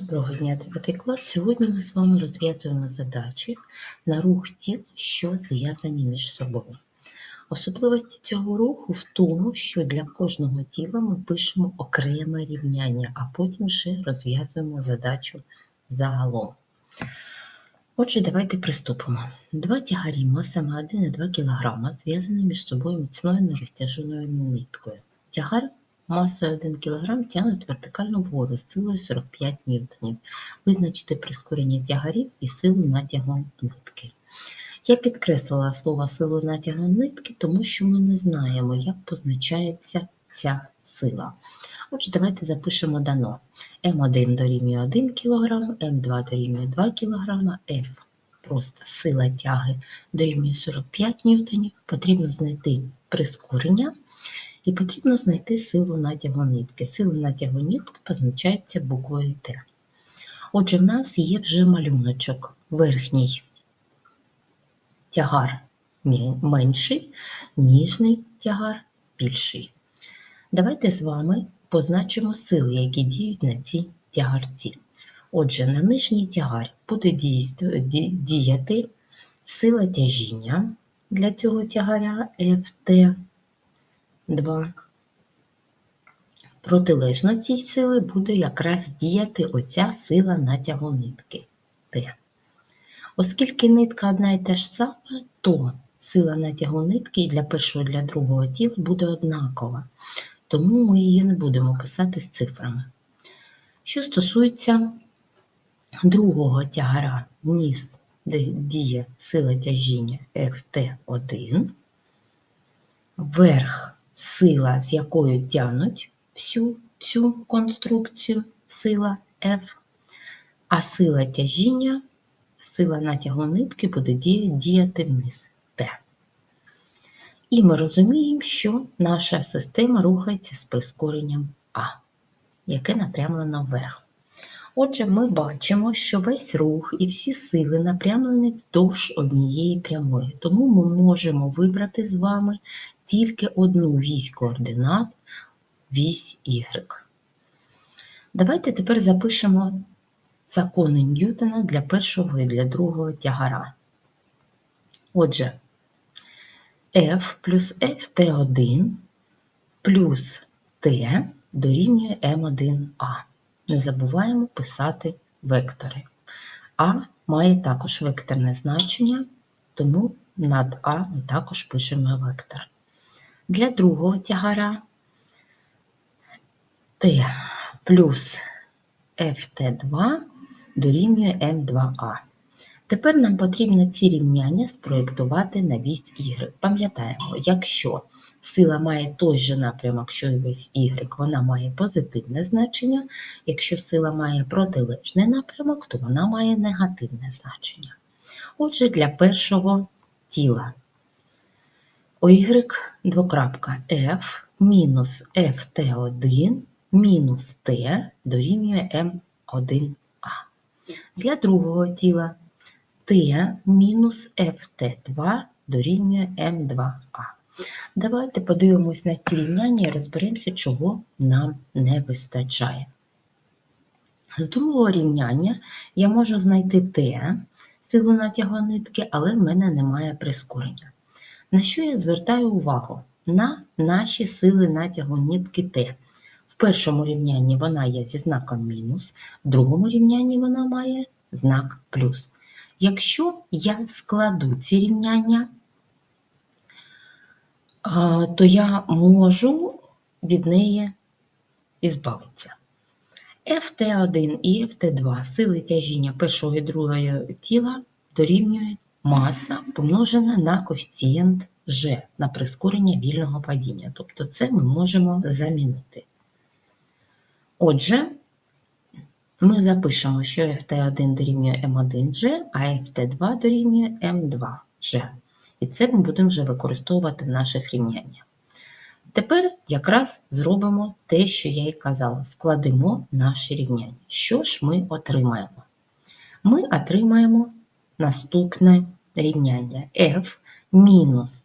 Доброго дня, 9 клас. Сьогодні ми з вами розв'язуємо задачі на рух тіл, що зв'язані між собою. Особливості цього руху в тому, що для кожного тіла ми пишемо окреме рівняння, а потім вже розв'язуємо задачу загалом. Отже, давайте приступимо. Два тягарі масами 1,2 кг зв'язані між собою міцною нерозтяженою ниткою. Тягар масою 1 кг тягнуть вертикально вгору з силою 45 ньютонів. Визначте прискорення тягарів і силу натягу нитки. Я підкреслила слово силу натягу нитки, тому що ми не знаємо, як позначається ця сила. Отже, давайте запишемо дано. М1 дорівнює 1 кг, М2 дорівнює 2 кг, F просто сила тяги дорівнює 45 ньютонів. Потрібно знайти прискорення і потрібно знайти силу натягу нитки. Сила натягу нитки позначається буквою Т. Отже, в нас є вже малюночок. Верхній тягар менший, ніжний тягар більший. Давайте з вами позначимо сили, які діють на цій тягарці. Отже, на нижній тягар буде діяти сила тяжіння для цього тягаря FT 2. Протилежно цій сили буде якраз діяти оця сила натягу нитки Т. Оскільки нитка одна і та ж сама, то сила натягу нитки для першого і для другого тіла буде однакова, тому ми її не будемо писати з цифрами. Що стосується другого тягара ніс, де діє сила тяжіння FT1, верх сила, з якою тягнуть всю цю конструкцію, сила F, а сила тяжіння, сила натягу нитки буде діяти вниз Т. І ми розуміємо, що наша система рухається з прискоренням А, яке напрямлено вверх. Отже, ми бачимо, що весь рух і всі сили напрямлені вдовж однієї прямої, тому ми можемо вибрати з вами тільки одну вісь координат, вісь Y. Давайте тепер запишемо закони Ньютона для першого і для другого тягара. Отже, F плюс FT1 плюс T дорівнює М1А. Не забуваємо писати вектори. А має також векторне значення, тому над А ми також пишемо вектор. Для другого тягара Т плюс ФТ2 дорівнює М2А. Тепер нам потрібно ці рівняння спроєктувати на вісь Y. Пам'ятаємо, якщо сила має той же напрямок, що і весь Y, вона має позитивне значення, якщо сила має протилежний напрямок, то вона має негативне значення. Отже, для першого тіла OY двокрапка F мінус FT1 мінус T дорівнює М1А. Для другого тіла Т мінус ФТ2 дорівнює М2А. Давайте подивимось на ці рівняння і розберемося, чого нам не вистачає. З другого рівняння я можу знайти Т, силу натягу нитки, але в мене немає прискорення. На що я звертаю увагу? На наші сили натягу нитки Т. В першому рівнянні вона є зі знаком мінус, в другому рівнянні вона має знак плюс. Якщо я складу ці рівняння, то я можу від неї ізбавитися. ФТ1 і ФТ2 сили тяжіння першого і другого тіла дорівнюють маса помножена на коефіцієнт G на прискорення вільного падіння. Тобто це ми можемо замінити. Отже, ми запишемо, що FT1 дорівнює М1G, а FT2 дорівнює М2G. І це ми будемо вже використовувати в наших рівняннях. Тепер якраз зробимо те, що я і казала, складемо наші рівняння. Що ж ми отримаємо? Ми отримаємо наступне рівняння F мінус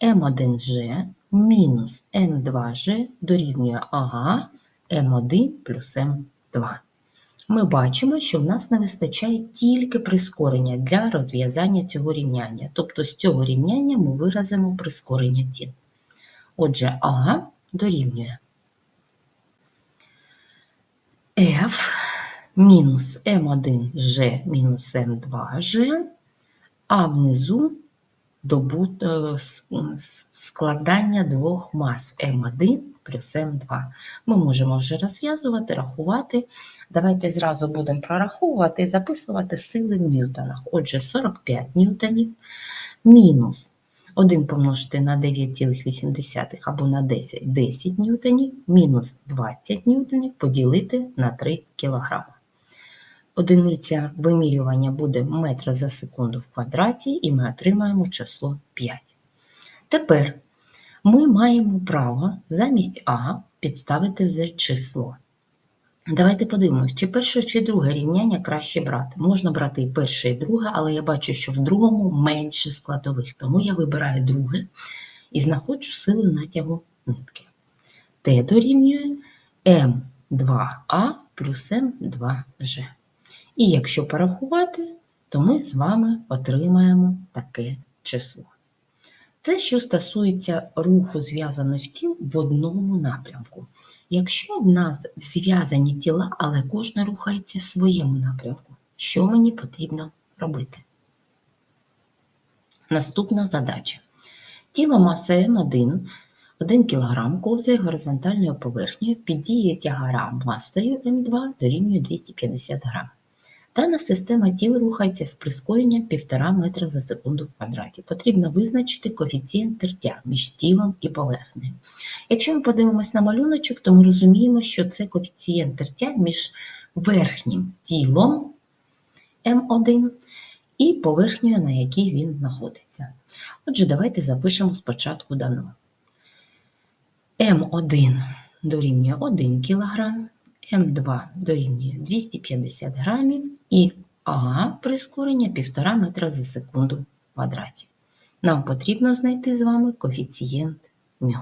М1G мінус М2G дорівнює ага М1 плюс М2. Ми бачимо, що в нас не вистачає тільки прискорення для розв'язання цього рівняння. Тобто з цього рівняння ми виразимо прискорення тіл. Отже, А дорівнює F мінус М1G мінус М2G, а внизу складання двох мас М1 плюс М2. Ми можемо вже розв'язувати, рахувати. Давайте зразу будемо прораховувати і записувати сили в ньютонах. Отже, 45 ньютонів мінус 1 помножити на 9,8 або на 10 10 ньютонів, мінус 20 ньютонів поділити на 3 кг. Одиниця вимірювання буде метра за секунду в квадраті, і ми отримаємо число 5. Тепер ми маємо право замість А підставити вже число. Давайте подивимося, чи перше, чи друге рівняння краще брати. Можна брати і перше, і друге, але я бачу, що в другому менше складових, тому я вибираю друге і знаходжу силу натягу нитки. Т дорівнює М2А плюс М2G. І якщо порахувати, то ми з вами отримаємо таке число. Це що стосується руху зв'язаних тіл в одному напрямку. Якщо в нас зв'язані тіла, але кожна рухається в своєму напрямку, що мені потрібно робити? Наступна задача. Тіло масою М1 1 кг ковзає горизонтальною поверхнею під дією тягара масою М2 дорівнює 250 г. Дана система тіл рухається з прискоренням 1,5 метра за секунду в квадраті. Потрібно визначити коефіцієнт тертя між тілом і поверхнею. Якщо ми подивимось на малюночок, то ми розуміємо, що це коефіцієнт тертя між верхнім тілом М1 і поверхнею, на якій він знаходиться. Отже, давайте запишемо спочатку дано. М1 дорівнює 1 кг, М2 дорівнює 250 грамів і А прискорення 1,5 метра за секунду в квадраті. Нам потрібно знайти з вами коефіцієнт μ.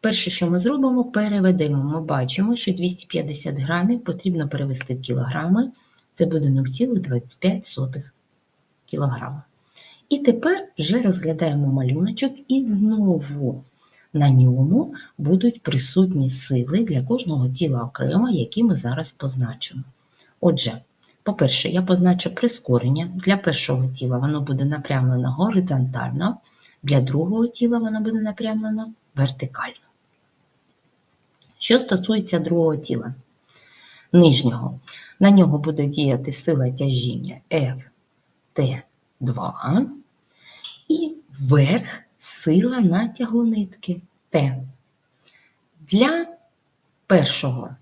Перше, що ми зробимо, переведемо. Ми бачимо, що 250 грамів потрібно перевести в кілограми. Це буде 0,25 кг. І тепер вже розглядаємо малюночок і знову на ньому будуть присутні сили для кожного тіла окремо, які ми зараз позначимо. Отже, по-перше, я позначу прискорення. Для першого тіла воно буде напрямлено горизонтально, для другого тіла воно буде напрямлено вертикально. Що стосується другого тіла, нижнього, на нього буде діяти сила тяжіння FT2 і вверх сила натягу нитки Т. Для першого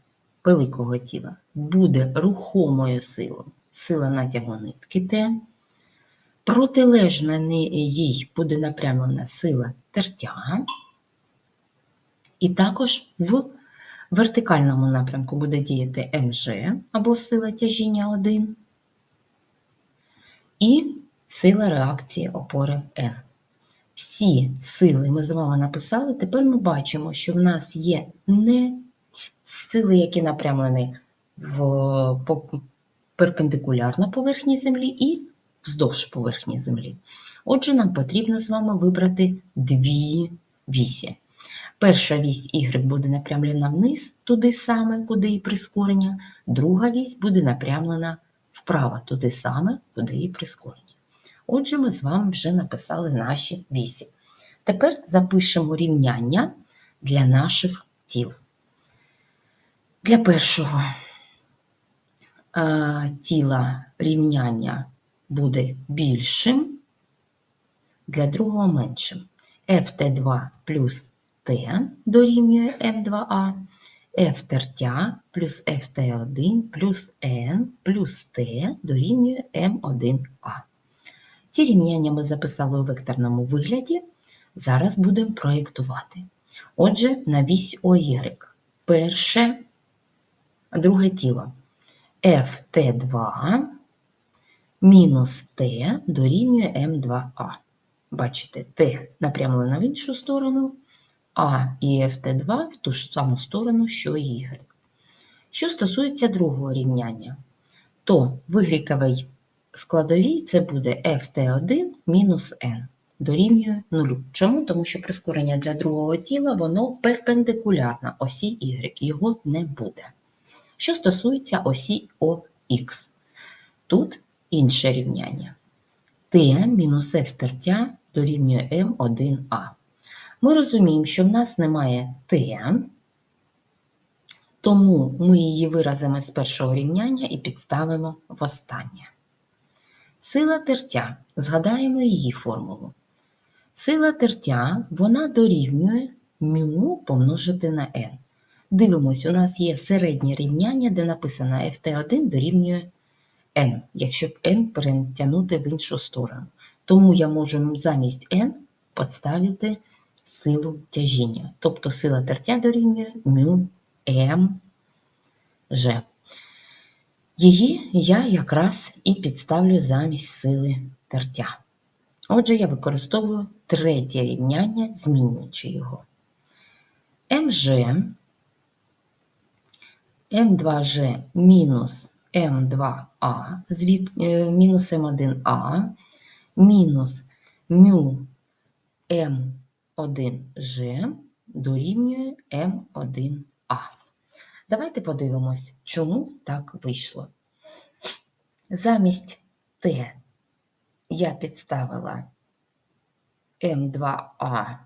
великого тіла буде рухомою силою сила натягу нитки Т. Протилежна їй буде напрямлена сила тертя. І також в вертикальному напрямку буде діяти МЖ або сила тяжіння 1 і сила реакції опори N. Всі сили ми з вами написали, тепер ми бачимо, що в нас є не сили, які напрямлені в, перпендикулярно поверхні Землі і вздовж поверхні Землі. Отже, нам потрібно з вами вибрати дві вісі. Перша вісь Y буде напрямлена вниз, туди саме, куди і прискорення, друга вісь буде напрямлена вправо, туди саме, куди і прискорення. Отже, ми з вами вже написали наші вісі. Тепер запишемо рівняння для наших тіл. Для першого е, тіла рівняння буде більшим, для другого меншим. ft2 плюс t дорівнює m2a, f тертя плюс ft1 плюс n плюс t дорівнює m1a. Ці рівняння ми записали у векторному вигляді. Зараз будемо проєктувати. Отже, на вісь ОY. Перше, друге тіло FT2 мінус Т дорівнює М2А. Бачите, Т напрямлено в іншу сторону, А і FT2 в ту ж саму сторону, що і. Що стосується другого рівняння, то в y складовій це буде ft1 мінус n дорівнює 0. Чому? Тому що прискорення для другого тіла воно перпендикулярно осі y, його не буде. Що стосується осі ОХ, тут інше рівняння. t мінус f тертя дорівнює m1a. Ми розуміємо, що в нас немає t, тому ми її виразимо з першого рівняння і підставимо в останнє. Сила тертя. Згадаємо її формулу. Сила тертя вона дорівнює μ помножити на n. Дивимось, у нас є середнє рівняння, де написано ft1 дорівнює n, якщо б n перетягнути в іншу сторону. Тому я можу замість n підставити силу тяжіння. Тобто сила тертя дорівнює μ g. Її я якраз і підставлю замість сили тертя. Отже, я використовую третє рівняння, змінюючи його. МЖ М2G мінус М2А, звід, е, мінус М1А, мінус μ М1G дорівнює М1А. Давайте подивимось, чому так вийшло. Замість Т я підставила М2А,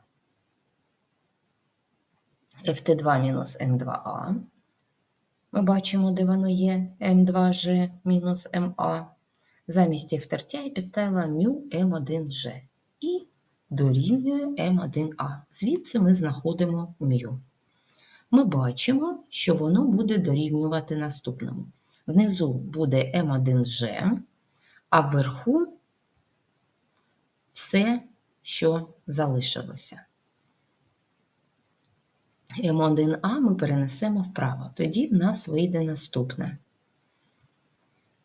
FT2 мінус М2А. Ми бачимо, де воно є М2G мінус МА. Замість F тертя я підставила μ М1G і дорівнює М1А. Звідси ми знаходимо μ. Ми бачимо, що воно буде дорівнювати наступному. Внизу буде М1G, а вверху все, що залишилося. М1А ми перенесемо вправо. Тоді в нас вийде наступне.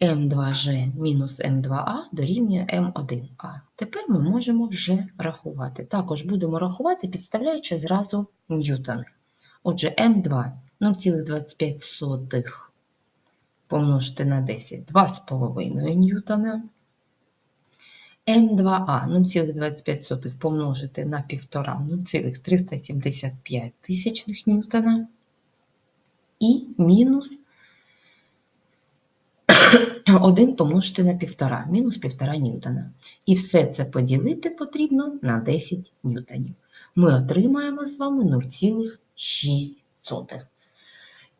М2G мінус М2А дорівнює М1А. Тепер ми можемо вже рахувати. Також будемо рахувати, підставляючи зразу ньютони. Отже, М2 0,25 помножити на 10 2,5 ньютона. М2А 0,25 помножити на 1,5 0,375 тисячних ньютона і мінус 1 помножити на 1,5, мінус 1,5 ньютона. І все це поділити потрібно на 10 ньютонів. Ми отримаємо з вами 0,6.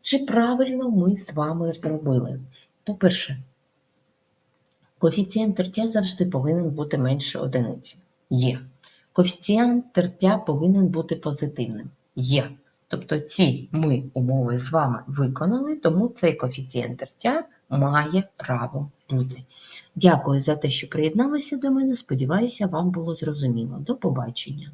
Чи правильно ми з вами зробили? По-перше, Коефіцієнт тертя завжди повинен бути менше одиниці. Є. Коефіцієнт тертя повинен бути позитивним. Є. Тобто ці ми умови з вами виконали, тому цей коефіцієнт тертя має право бути. Дякую за те, що приєдналися до мене. Сподіваюся, вам було зрозуміло. До побачення!